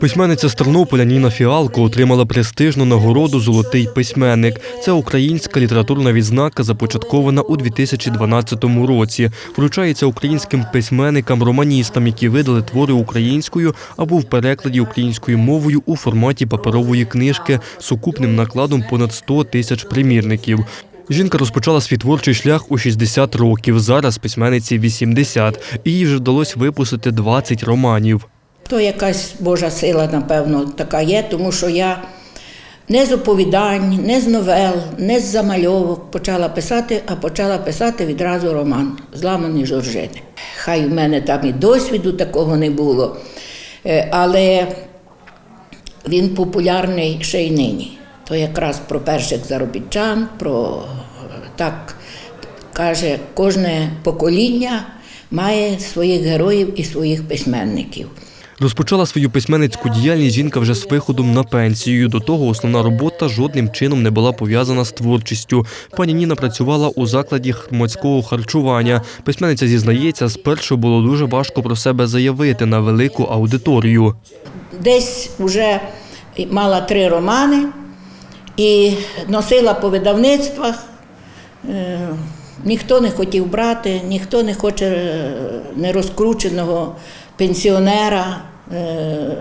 Письменниця з Тернополя Ніна Фіалко отримала престижну нагороду Золотий письменник. Це українська літературна відзнака, започаткована у 2012 році. Вручається українським письменникам-романістам, які видали твори українською або в перекладі українською мовою у форматі паперової книжки з сукупним накладом понад 100 тисяч примірників. Жінка розпочала свій творчий шлях у 60 років. Зараз письменниці 80. І їй вже вдалося випустити 20 романів. То якась Божа сила, напевно, така є, тому що я не з оповідань, не з новел, не з замальовок почала писати, а почала писати відразу роман Зламані Жоржини. Хай в мене там і досвіду такого не було, е, але він популярний ще й нині. То якраз про перших заробітчан, про е, так каже, кожне покоління має своїх героїв і своїх письменників. Розпочала свою письменницьку діяльність жінка вже з виходом на пенсію. До того основна робота жодним чином не була пов'язана з творчістю. Пані Ніна працювала у закладі громадського харчування. Письменниця зізнається, спершу було дуже важко про себе заявити на велику аудиторію. Десь вже мала три романи і носила по видавництвах. Ніхто не хотів брати, ніхто не хоче е, нерозкрученого пенсіонера. Е,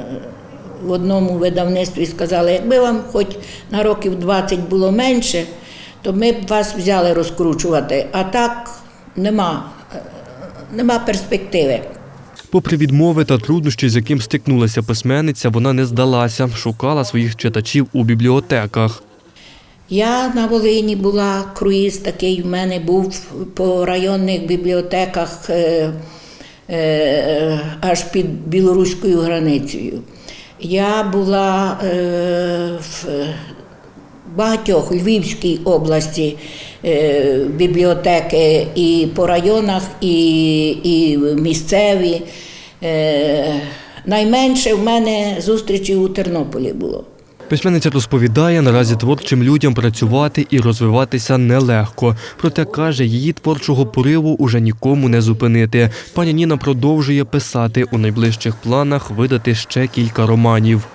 В одному видавництві сказали, якби вам хоч на років 20 було менше, то ми б вас взяли розкручувати. А так нема, е, нема перспективи. Попри відмови та труднощі, з яким стикнулася письменниця, вона не здалася, шукала своїх читачів у бібліотеках. Я на Волині була, круїз такий в мене був по районних бібліотеках е, е, аж під білоруською границею. Я була е, в багатьох Львівській області е, бібліотеки і по районах, і, і місцеві. Е, найменше в мене зустрічі у Тернополі було. Письменниця розповідає, наразі творчим людям працювати і розвиватися нелегко. Проте каже, її творчого пориву уже нікому не зупинити. Пані Ніна продовжує писати у найближчих планах видати ще кілька романів.